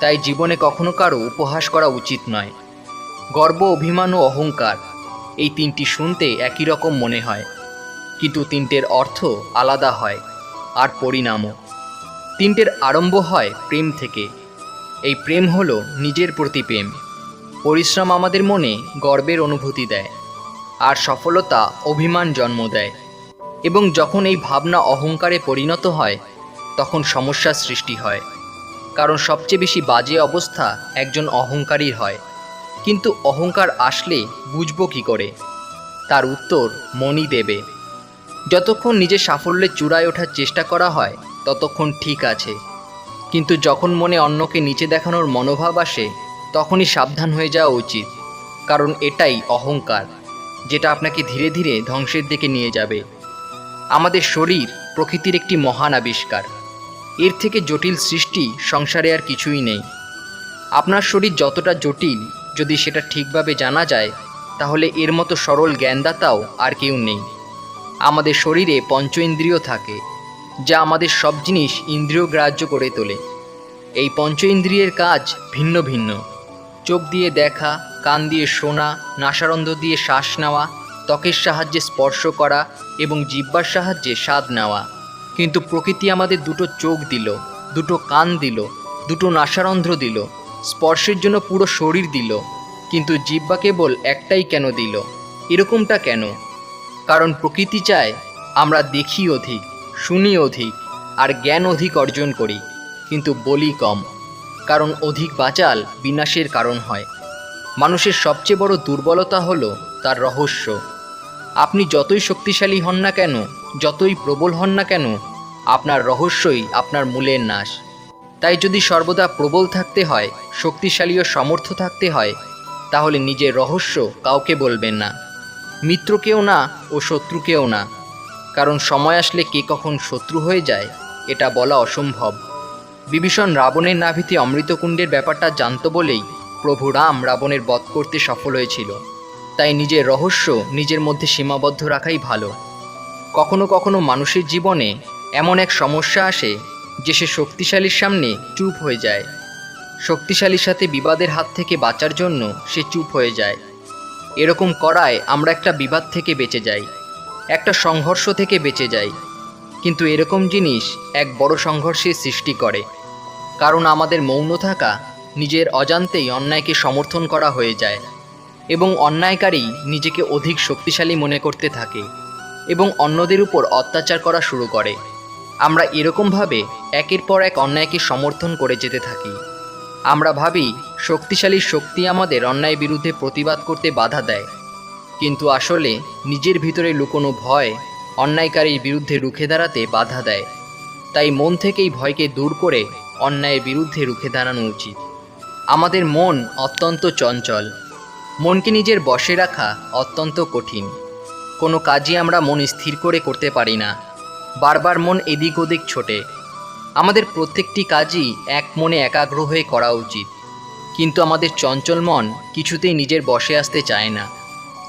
তাই জীবনে কখনো কারও উপহাস করা উচিত নয়। গর্ব, অভিমান ও অহংকার, এই তিনটি শুনতে একই রকম মনে হয়। কিন্তু তিনটের অর্থ আলাদা হয়, আর পরিণামও। তিনটের আরম্ভ হয় প্রেম থেকে। এই প্রেম হলো নিজের প্রতি প্রেম। পরিশ্রম আমাদের মনে গর্বের অনুভূতি দেয়, আর সফলতা অভিমান জন্ম দেয়। এবং যখন এই ভাবনা অহংকারে পরিণত হয়, তখন সমস্যার সৃষ্টি হয়। কারণ সবচেয়ে বেশি বাজে অবস্থা একজন অহংকারীর হয়। কিন্তু অহংকার আসলে বুঝব কী করে? তার উত্তর, মনই দেবে। যতক্ষণ নিজের সাফল্যের চূড়ায় ওঠার চেষ্টা করা হয়, ততক্ষণ ঠিক আছে। কিন্তু যখন মনে অন্যকে নিচে দেখানোর মনোভাব আসে, তখনই সাবধান হয়ে যাওয়া উচিত। কারণ এটাই অহংকার, যেটা আপনাকে ধীরে ধীরে ধ্বংসের দিকে নিয়ে যাবে। আমাদের শরীর প্রকৃতির একটি মহান আবিষ্কার। এর থেকে জটিল সৃষ্টি সংসারে আর কিছুই নেই। আপনার শরীর যতটা জটিল, যদি সেটা ঠিকভাবে জানা যায়, তাহলে এর মতো সরল জ্ঞানদাতাও আর কেউ নেই। আমাদের শরীরে পঞ্চ ইন্দ্রিয় থাকে, যা আমাদের সব জিনিস ইন্দ্রিয় গ্রাহ্য করে তোলে। এই পঞ্চ ইন্দ্রিয়ের কাজ ভিন্ন ভিন্ন। চোখ দিয়ে দেখা, কান দিয়ে শোনা, নাসারন্ধ দিয়ে শ্বাস নেওয়া, ত্বকের সাহায্যে স্পর্শ করা এবং জিব্বার সাহায্যে স্বাদ নেওয়া। কিন্তু প্রকৃতি আমাদের দুটো চোখ দিল, দুটো কান দিল, দুটো নাসারন্ধ্র দিল, স্পর্শের জন্য পুরো শরীর দিল, কিন্তু জিব্বা কেবল একটাই কেন দিল, এরকমটা কেন? কারণ প্রকৃতি চায় আমরা দেখি অধিক, শুনি অধিক, আর জ্ঞান অধিক অর্জন করি, কিন্তু বলি কম, কারণ অধিক বাচাল বিনাশের কারণ হয়। মানুষের সবচেয়ে বড় দুর্বলতা হলো তার রহস্য। আপনি যতই শক্তিশালী হন না কেন, যতই প্রবল হন না কেন আপনার রহস্যই আপনার মূলের নাশ। তাই যদি সর্বদা প্রবল থাকতে হয়, শক্তিশালী ও সমর্থ থাকতে হয়, তাহলে নিজের রহস্য কাউকে বলবেন না। মিত্রকেও না ও শত্রুকেও না। কারণ সময় আসলে কে কখন শত্রু হয়ে যায়, এটা বলা অসম্ভব। বিভীষণ রাবণের নাভিতে অমৃতকুণ্ডের ব্যাপারটা জানত বলেই প্রভু রাম রাবণের বধ করতে সফল হয়েছিল। তাই নিজের রহস্য নিজের মধ্যে সীমাবদ্ধ রাখাই ভালো। কখনো কখনো মানুষের জীবনে এমন এক সমস্যা আসে যে সে শক্তিশালীর সামনে চুপ হয়ে যায়। শক্তিশালীর সাথে বিবাদের হাত থেকে বাঁচার জন্য সে চুপ হয়ে যায়। এরকম করায় আমরা একটা বিবাদ থেকে বেঁচে যাই, একটা সংঘর্ষ থেকে বেঁচে যাই। কিন্তু এরকম জিনিস এক বড় সংঘর্ষের সৃষ্টি করে, কারণ আমাদের মৌন থাকা নিজের অজান্তেই অন্যায়কে সমর্থন করা হয়ে যায় এবং অন্যায়কারী নিজেকে অধিক শক্তিশালী মনে করতে থাকে এবং অন্যদের উপর অত্যাচার করা শুরু করে। আমরা এরকমভাবে একের পর এক অন্যায়কে সমর্থন করে যেতে থাকি। আমরা ভাবি, শক্তিশালী শক্তি আমাদের অন্যায় বিরুদ্ধে প্রতিবাদ করতে বাধা দেয়। কিন্তু আসলে নিজের ভিতরে লুকোনো ভয় অন্যায়কারীর বিরুদ্ধে রুখে দাঁড়াতে বাধা দেয়। তাই মন থেকেই ভয়কে দূর করে অন্যায়ের বিরুদ্ধে রুখে দাঁড়ানো উচিত। আমাদের মন অত্যন্ত চঞ্চল। মনকে নিজের বশে রাখা অত্যন্ত কঠিন। কোনো কাজই আমরা মন স্থির করে করতে পারি না। বারবার মন এদিক ওদিক ছোটে। আমাদের প্রত্যেকটি কাজই এক মনে একাগ্র হয়ে করা উচিত। কিন্তু আমাদের চঞ্চল মন কিছুতেই নিজের বসে আসতে চায় না।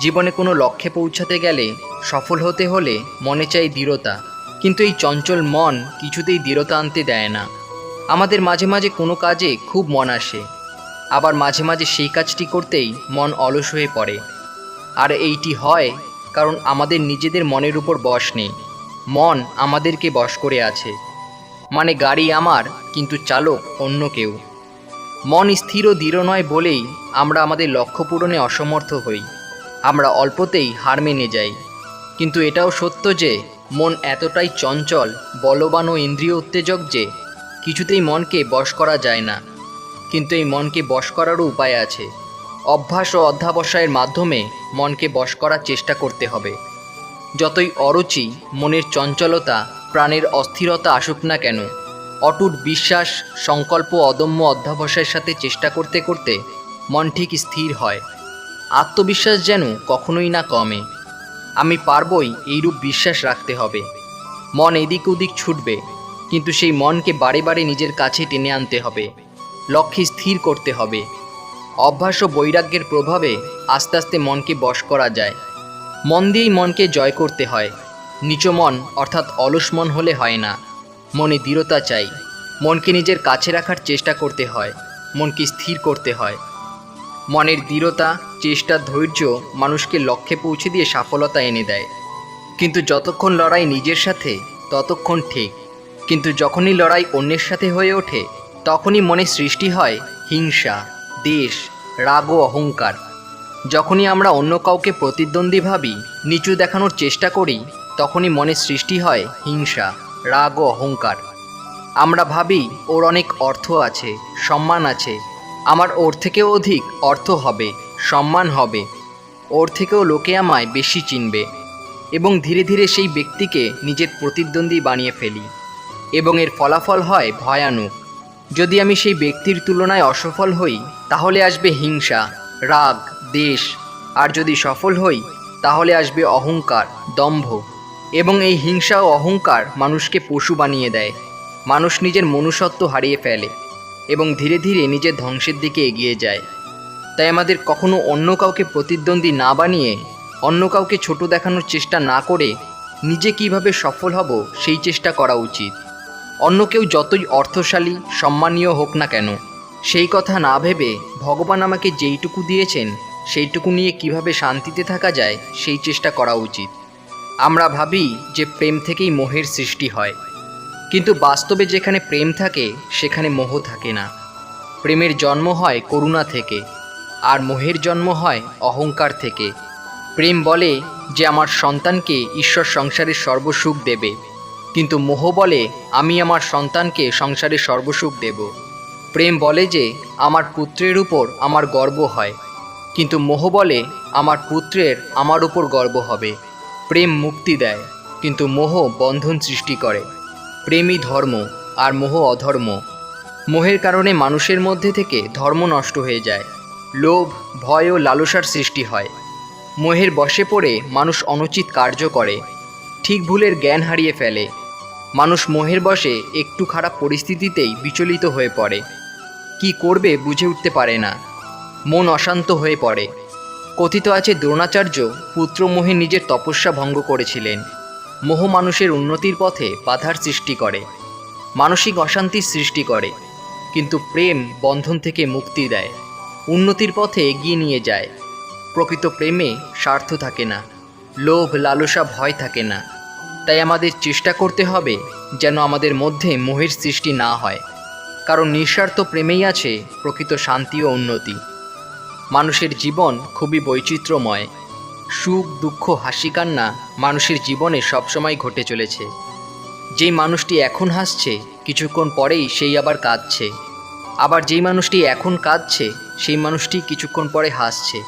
জীবনে কোনো লক্ষ্যে পৌঁছাতে গেলে, সফল হতে হলে মনে চাই দৃঢ়তা। কিন্তু এই চঞ্চল মন কিছুতেই দৃঢ়তা আনতে দেয় না। আমাদের মাঝে মাঝে কোনো কাজে খুব মন আসে। আবার মাঝে মাঝে সেই কাজটি করতেই মন অলস হয়ে পড়ে। আর এইটি হয় কারণ আমাদের নিজেদের মনের উপর বশ নেই। মন আমাদেরকে বশ করে আছে। মানে গাড়ি আমার, কিন্তু চালক অন্য কেউ। মন স্থির ও দৃঢ় নয় বলেই আমরা আমাদের লক্ষ্য পূরণে অসমর্থ হই। আমরা অল্পতেই হার মেনে যাই। কিন্তু এটাও সত্য যে, মন এতটাই চঞ্চল, বলবান ও ইন্দ্রিয় উত্তেজক যে, কিছুতেই মনকে বশ করা যায় না। কিন্তু এই মনকে বশ করারও উপায় আছে। অভ্যাস ও অধ্যাবসায়ের মাধ্যমে মনকে বশ করার চেষ্টা করতে হবে। যতই অরুচি, মনের চঞ্চলতা, প্রাণের অস্থিরতা আসুক না কেন, অটুট বিশ্বাস, সংকল্প অদম্য অধ্যাবসায়ের সাথে চেষ্টা করতে করতে মন ঠিক স্থির হয়। আত্মবিশ্বাস যেন কখনোই না কমে। আমি পারবই এইরূপ বিশ্বাস রাখতে হবে। মন এদিক ওদিক ছুটবে, কিন্তু সেই মনকে বারে বারে নিজের কাছে টেনে আনতে হবে। লক্ষ্যে স্থির করতে হবে। অভ্যাস ও বৈরাগ্যের প্রভাবে আস্তে আস্তে মনকে বশ করা যায়। মন দিয়েই মনকে জয় করতে হয়। নিচ মন অর্থাৎ অলস মন হলে হয় না। মনে দৃঢ়তা চাই। মনকে নিজের কাছে রাখার চেষ্টা করতে হয়। মনকে স্থির করতে হয়। মনের দৃঢ়তা, চেষ্টা, ধৈর্য মানুষকে লক্ষ্যে পৌঁছে দিয়ে সফলতা এনে দেয়। কিন্তু যতক্ষণ লড়াই নিজের সাথে, ততক্ষণ ঠিক। কিন্তু যখনই লড়াই অন্যের সাথে হয়ে ওঠে, তখনই মনে সৃষ্টি হয় হিংসা, দেশ, রাগ ও অহংকার। যখনই আমরা অন্য কাউকে প্রতিদ্বন্দ্বী ভাবি, নিচু দেখানোর চেষ্টা করি, তখনই মনে সৃষ্টি হয় হিংসা, রাগ ও অহংকার। আমরা ভাবি, ওর অনেক অর্থ আছে, সম্মান আছে। আমার ওর থেকেও অধিক অর্থ হবে, সম্মান হবে। ওর থেকেও লোকে আমায় বেশি চিনবে। এবং ধীরে ধীরে সেই ব্যক্তিকে নিজের প্রতিদ্বন্দ্বী বানিয়ে ফেলি। এবং এর ফলাফল হয় ভয়ানক। যদি আমি সেই ব্যক্তির তুলনায় অসফল হই, তাহলে আসবে হিংসা, রাগ দেশ। আর যদি সফল হই, তাহলে আসবে অহংকার, দম্ভ। এবং এই হিংসা ও অহংকার মানুষকে পশু বানিয়ে দেয়। মানুষ নিজের মনুষ্যত্ব হারিয়ে ফেলে এবং ধীরে ধীরে নিজের ধ্বংসের দিকে এগিয়ে যায়। তাই আমাদের কখনো অন্য কাউকে প্রতিদ্বন্দ্বী না বানিয়ে, অন্য কাউকে ছোট দেখানোর চেষ্টা না করে নিজে কীভাবে সফল হব সেই চেষ্টা করা উচিত। অন্য কেউ যতই অর্থশালী, সম্মানীয় হোক না কেন, সেই কথা না ভেবে ভগবান আমাকে যেইটুকু দিয়েছেন সেইটুকু নিয়ে কীভাবে শান্তিতে থাকা যায়, সেই চেষ্টা করা উচিত। আমরা ভাবি যে প্রেম থেকেই মোহের সৃষ্টি হয়। কিন্তু বাস্তবে যেখানে প্রেম থাকে, সেখানে মোহ থাকে না। প্রেমের জন্ম হয় করুণা থেকে, আর মোহের জন্ম হয় অহংকার থেকে। প্রেম বলে যে আমার সন্তানকে ঈশ্বর সংসারের সর্বসুখ দেবে, কিন্তু মোহ বলে আমি আমার সন্তানকে সংসারে সর্বসুখ দেব। প্রেম বলে যে আমার পুত্রের উপর আমার গর্ব হয় কিন্তু মোহ বলে, আমার পুত্রের আমার উপর গর্ব হবে। প্রেম মুক্তি দেয়, কিন্তু মোহ বন্ধন সৃষ্টি করে। প্রেমই ধর্ম, আর মোহ অধর্ম। মোহের কারণে মানুষের মধ্যে থেকে ধর্ম নষ্ট হয়ে যায়। লোভ, ভয় ও লালসার সৃষ্টি হয়। মোহের বশে পড়ে মানুষ অনুচিত কার্য করে, ঠিক ভুলের জ্ঞান হারিয়ে ফেলে। মানুষ মোহের বশে একটু খারাপ পরিস্থিতিতেই বিচলিত হয়ে পড়ে। কি করবে বুঝে উঠতে পারে না। মন অশান্ত হয়ে পড়ে। কথিত আছে, দ্রোণাচার্য পুত্র মোহে নিজের তপস্যা ভঙ্গ করেছিলেন। মোহ মানুষের উন্নতির পথে বাধার সৃষ্টি করে, মানসিক অশান্তির সৃষ্টি করে, কিন্তু প্রেম বন্ধন থেকে মুক্তি দেয়, উন্নতির পথে এগিয়ে নিয়ে যায়। প্রকৃত প্রেমে স্বার্থ থাকে না, লোভ, লালসা, ভয় থাকে না। তাই আমাদের চেষ্টা করতে হবে যেন আমাদের মধ্যে মোহের সৃষ্টি না হয়, কারণ নিঃস্বার্থ প্রেমেই আছে প্রকৃত শান্তি ও উন্নতি। মানুষের জীবন খুবই বৈচিত্র্যময়। সুখ, দুঃখ, হাসি, কান্না মানুষের জীবনে সবসময় ঘটে চলেছে। যেই মানুষটি এখন হাসছে, কিছুক্ষণ পরেই সেই আবার কাঁদছে। আবার যেই মানুষটি এখন কাঁদছে, সেই মানুষটি কিছুক্ষণ পরে হাসছে।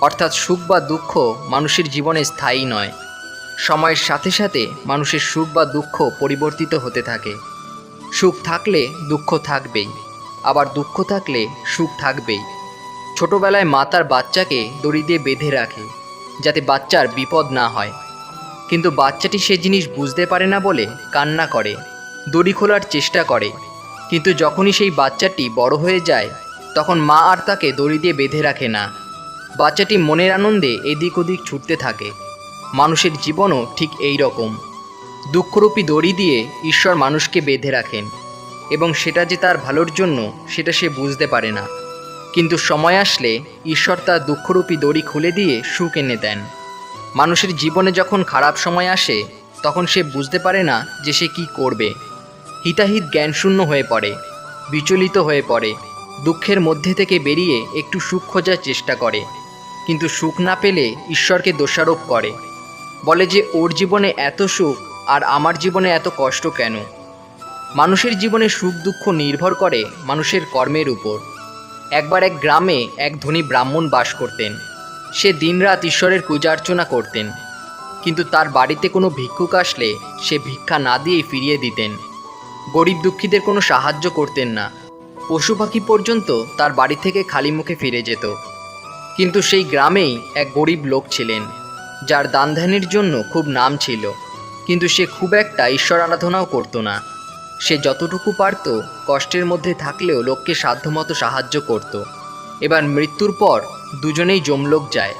অর্থাৎ সুখ বা দুঃখ মানুষের জীবনে স্থায়ী নয়। সময়ের সাথে সাথে মানুষের সুখ বা দুঃখ পরিবর্তিত হতে থাকে। সুখ থাকলে দুঃখ থাকবেই। আবার দুঃখ থাকলে সুখ থাকবেই। ছোটবেলায় মা তার বাচ্চাকে দড়ি দিয়ে বেঁধে রাখে, যাতে বাচ্চার বিপদ না হয়। কিন্তু বাচ্চাটি সে জিনিস বুঝতে পারে না বলে কান্না করে, দড়ি খোলার চেষ্টা করে। কিন্তু যখনই সেই বাচ্চাটি বড় হয়ে যায়, তখন মা আর তাকে দড়ি দিয়ে বেঁধে রাখে না। বাচ্চাটি মনের আনন্দে এদিক ওদিক ছুটতে থাকে। মানুষের জীবনও ঠিক এই রকম। দুঃখরূপী দড়ি দিয়ে ঈশ্বর মানুষকে বেঁধে রাখেন, এবং সেটা যে তার ভালোর জন্য, সেটা সে বুঝতে পারে না। কিন্তু সময় আসলে ঈশ্বর তার দুঃখরূপী দড়ি খুলে দিয়ে সুখ এনে দেন। মানুষের জীবনে যখন খারাপ সময় আসে, তখন সে বুঝতে পারে না যে সে কি করবে। হিতাহিত জ্ঞানশূন্য হয়ে পড়ে, বিচলিত হয়ে পড়ে, দুঃখের মধ্যে থেকে বেরিয়ে একটু সুখ খোঁজার চেষ্টা করে। কিন্তু সুখ না পেলে ঈশ্বরকে দোষারোপ করে। বলে যে, ওর জীবনে এত সুখ, আর আমার জীবনে এত কষ্ট কেন? মানুষের জীবনে সুখ দুঃখ নির্ভর করে মানুষের কর্মের উপর। একবার এক গ্রামে এক ধনী ব্রাহ্মণ বাস করতেন। সে দিনরাত ঈশ্বরের পূজা অর্চনা করতেন। কিন্তু তার বাড়িতে কোনো ভিক্ষুক আসলে সে ভিক্ষা না দিয়েই ফিরিয়ে দিতেন। গরিব দুঃখীদের কোনো সাহায্য করতেন না। পশু পাখি পর্যন্ত তার বাড়ি থেকে খালি মুখে ফিরে যেত। কিন্তু সেই গ্রামেই এক গরিব লোক ছিলেন, যার দান ধ্যানের জন্য খুব নাম ছিল। কিন্তু সে খুব একটা ঈশ্বর আরাধনাও করতো না। সে যতটুকু পারত, কষ্টের মধ্যে থাকলেও লোককে সাধ্যমতো সাহায্য করত। এবার মৃত্যুর পর দুজনেই যমলোক যায়।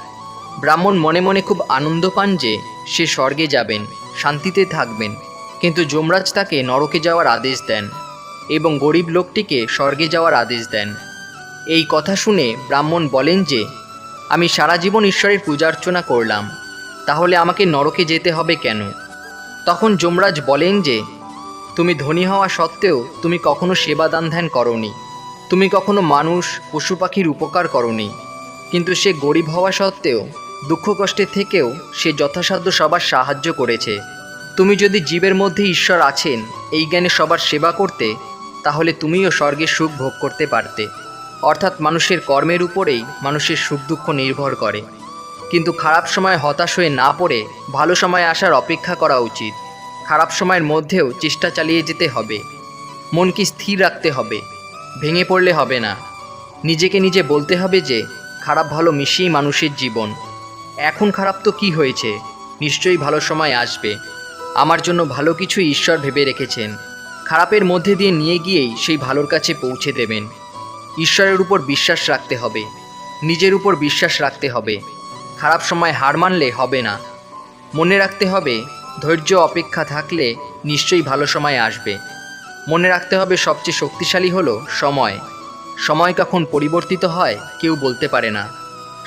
ব্রাহ্মণ মনে মনে খুব আনন্দ পান যে সে স্বর্গে যাবেন, শান্তিতে থাকবেন, কিন্তু যমরাজ তাকে নরকে যাওয়ার আদেশ দেন এবং গরিব লোকটিকে স্বর্গে যাওয়ার আদেশ দেন। এই কথা শুনে ব্রাহ্মণ বলেন যে, আমি সারা জীবন ঈশ্বরের পূজার্চনা করলাম, তাহলে আমাকে নরকে যেতে হবে কেন? তখন যমরাজ বলেন যে তুমি ধনী হওয়া সত্ত্বেও তুমি কখনো সেবা দান ধ্যান করনি। তুমি কখনো মানুষ, পশু পাখির উপকার করনি। কিন্তু সে গরিব হওয়া সত্ত্বেও, দুঃখ কষ্টে থেকেও সে যথাসাধ্য সবার সাহায্য করেছে। তুমি যদি জীবের মধ্যে ঈশ্বর আছেন, এই জ্ঞানে সবার সেবা করতে, তাহলে তুমিও স্বর্গের সুখ ভোগ করতে পারতে। অর্থাৎ মানুষের কর্মের উপরেই মানুষের সুখ দুঃখ নির্ভর করে। কিন্তু খারাপ সময় হতাশ হয়ে না পড়ে ভালো সময় আসার অপেক্ষা করা উচিত। খারাপ সময়ের মধ্যেও চেষ্টা চালিয়ে যেতে হবে। মনকে স্থির রাখতে হবে। ভেঙে পড়লে হবে না। নিজেকে নিজে বলতে হবে যে, খারাপ ভালো মিশিয়েই মানুষের জীবন। এখন খারাপ তো কি হয়েছে? নিশ্চয়ই ভালো সময় আসবে। আমার জন্য ভালো কিছু ঈশ্বর ভেবে রেখেছেন। খারাপের মধ্যে দিয়ে নিয়ে গিয়েই সেই ভালোর কাছে পৌঁছে দেবেন। ঈশ্বরের উপর বিশ্বাস রাখতে হবে। নিজের উপর বিশ্বাস রাখতে হবে। খারাপ সময় হার মানলে হবে না। মনে রাখতে হবে ধৈর্য অপেক্ষা থাকলে নিশ্চয়ই ভালো সময় আসবে। মনে রাখতে হবে সবচেয়ে শক্তিশালী হলো সময়। সময় কখন পরিবর্তিত হয় কেউ বলতে পারে না।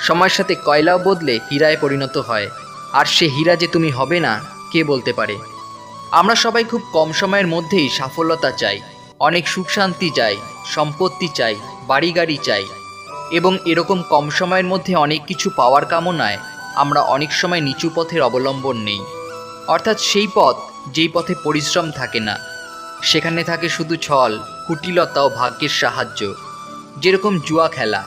সময়ের সাথে কয়লাও বদলে হীরায় পরিণত হয়। আর সে হীরা যে তুমি হবে না, কে বলতে পারে? আমরা সবাই খুব কম সময়ের মধ্যেই সাফল্যতা চাই। অনেক সুখ শান্তি চাই, সম্পত্তি চাই, বাড়ি গাড়ি চাই। এবং এরকম কম সময়ের মধ্যে অনেক কিছু পাওয়ার কামনায় আমরা অনেক সময় নিচু পথের অবলম্বন নেই। অর্থাৎ সেই পথ যেই পথে পরিশ্রম থাকে না। সেখানে থাকে শুধু ছল, কুটিলতা ও ভাগ্যের সাহায্য। যেরকম জুয়া খেলা।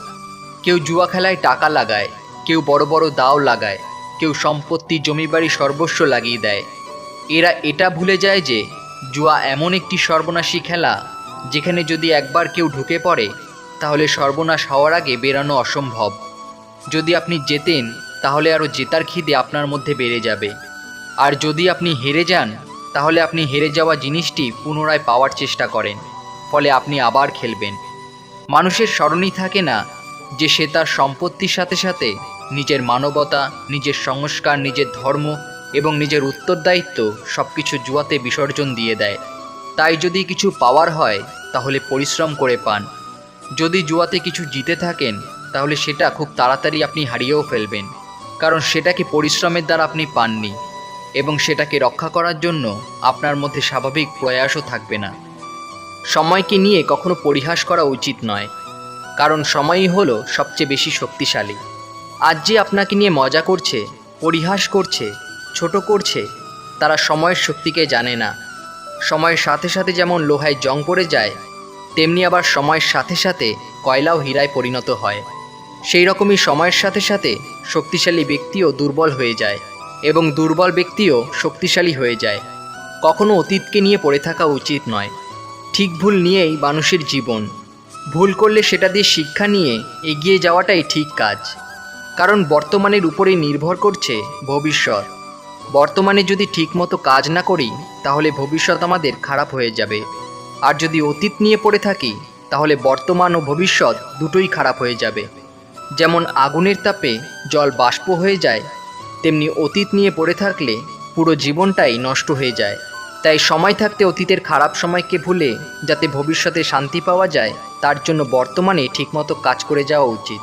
কেউ জুয়া খেলায় টাকা লাগায়, কেউ বড় বড় দাও লাগায়, কেউ সম্পত্তি জমি বাড়ি সর্বস্ব লাগিয়ে দেয়। এরা এটা ভুলে যায় যে, জুয়া এমন একটি সর্বনাশী খেলা, যেখানে যদি একবার কেউ ঢুকে পড়ে, তাহলে সর্বনাশ হওয়ার আগে বেরানো অসম্ভব। যদি আপনি জেতেন, তাহলে আরও জেতার খিদে আপনার মধ্যে বেড়ে যাবে। আর যদি আপনি হেরে যান, তাহলে আপনি হেরে যাওয়া জিনিসটি পুনরায় পাওয়ার চেষ্টা করেন, ফলে আপনি আবার খেলবেন। মানুষের স্মরণই থাকে না যে সে তার সম্পত্তির সাথে সাথে নিজের মানবতা, নিজের সংস্কার, নিজের ধর্ম এবং নিজের উত্তরদায়িত্ব সব কিছু জুয়াতে বিসর্জন দিয়ে দেয়। তাই যদি কিছু পাওয়ার হয়, তাহলে পরিশ্রম করে পান। যদি জুয়াতে কিছু জিতে থাকেন, তাহলে সেটা খুব তাড়াতাড়ি আপনি হারিয়েও ফেলবেন, কারণ সেটাকে পরিশ্রমের দ্বারা আপনি পাননি। এবং সেটাকে রক্ষা করার জন্য আপনার মধ্যে স্বাভাবিক প্রয়াসও থাকবে না। সময়কে নিয়ে কখনো পরিহাস করা উচিত নয়, কারণ সময়ই হলো সবচেয়ে বেশি শক্তিশালী। আজ যে আপনাকে নিয়ে মজা করছে, পরিহাস করছে, ছোট করছে, তারা সময়ের শক্তিকে জানে না। সময়ের সাথে সাথে যেমন লোহায় জং পড়ে যায়, তেমনি আবার সময়ের সাথে সাথে কয়লাও হীরায় পরিণত হয়। সেই রকমই সময়ের সাথে সাথে শক্তিশালী ব্যক্তিও দুর্বল হয়ে যায়। এবং দুর্বল ব্যক্তিও শক্তিশালী হয়ে যায়। কখনো অতীতকে নিয়ে পড়ে থাকা উচিত নয়। ঠিক ভুল নিয়েই মানুষের জীবন। ভুল করলে সেটা দিয়ে শিক্ষা নিয়ে এগিয়ে যাওয়াটাই ঠিক কাজ। কারণ বর্তমানের উপরেই নির্ভর করছে ভবিষ্যৎ। বর্তমানে যদি ঠিকমতো কাজ না করি, তাহলে ভবিষ্যৎ আমাদের খারাপ হয়ে যাবে। আর যদি অতীত নিয়ে পড়ে থাকি, তাহলে বর্তমান ও ভবিষ্যৎ দুটোই খারাপ হয়ে যাবে। যেমন আগুনের তাপে জল বাষ্প হয়ে যায় তেমনি অতীত নিয়ে পড়ে থাকলে পুরো জীবনটাই নষ্ট হয়ে যায়। তাই সময় থাকতে অতীতের খারাপ সময়কে ভুলে যাতে ভবিষ্যতে শান্তি পাওয়া যায়, তার জন্য বর্তমানে ঠিকমতো কাজ করে যাওয়া উচিত।